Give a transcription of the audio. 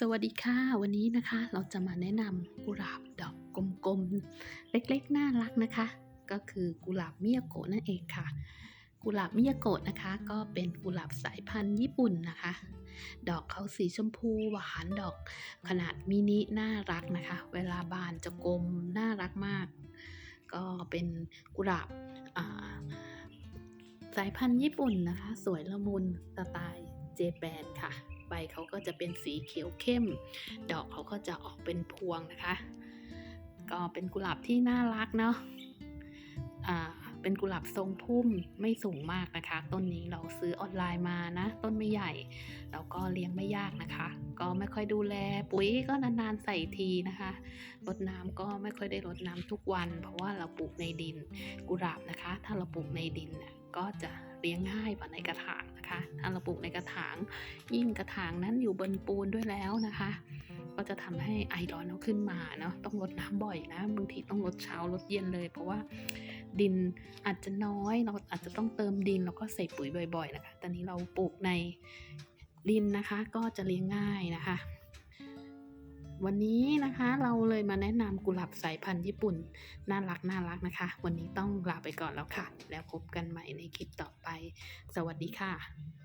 สวัสดีค่ะ วันนี้นะคะเราจะมาแนะนำกุหลาบดอกกลมๆ เล็กๆ น่ารักนะคะ ก็คือกุหลาบมิยาโกะนั่นเองค่ะ กุหลาบมิยาโกะนะคะ ก็เป็นกุหลาบสายพันธุ์ญี่ปุ่นนะคะ ดอกเขาสีชมพูหวานดอกขนาดมินิน่ารักนะคะ เวลาบานจะกลมน่ารักมาก ก็เป็นกุหลาบสายพันธุ์ญี่ปุ่นนะคะ สวยละมุนสไตล์เจแปนค่ะ ใบเขาก็จะเป็นสีเขียวเข้ม ดอกเขาก็จะออกเป็นพวงนะคะ ก็เป็นกุหลาบที่น่ารักเนาะอ่าเป็นกุหลาบทรงพุ่มไม่สูงมากนะคะ ต้นนี้เราซื้อออนไลน์มานะ ต้นไม่ใหญ่แล้วก็เลี้ยงไม่ยากนะคะ ก็ไม่ค่อยดูแลปุ๋ยก็นานๆใส่ทีนะคะรดน้ำก็ไม่ค่อยได้รดน้ำทุกวัน เพราะว่าเราปลูกในดินกุหลาบนะคะ ถ้าเราปลูกในดินก็จะเลี้ยงง่ายกว่าในกระถาง ปลูกในกระถาง ยิ่งกระถางนั้นอยู่บนปูนด้วยแล้วนะคะ ก็จะทำให้ไอร้อนเอาขึ้นมาเนาะต้องรดน้ำบ่อยนะบางทีต้องรดเช้ารดเย็นเลย เพราะว่าดินอาจจะน้อยเราอาจจะต้องเติมดินแล้วก็ใส่ปุ๋ยบ่อย ๆ นะคะ ตอนนี้เราปลูกในดินนะคะ ก็จะเลี้ยงง่ายนะคะ วันนี้นะคะเราเลยมาแนะนำกุหลาบสายพันธุ์ญี่ปุ่น น่ารักน่ารักนะคะ วันนี้ต้องลาไปก่อนแล้วค่ะ แล้วพบกันใหม่ในคลิปต่อไป สวัสดีค่ะ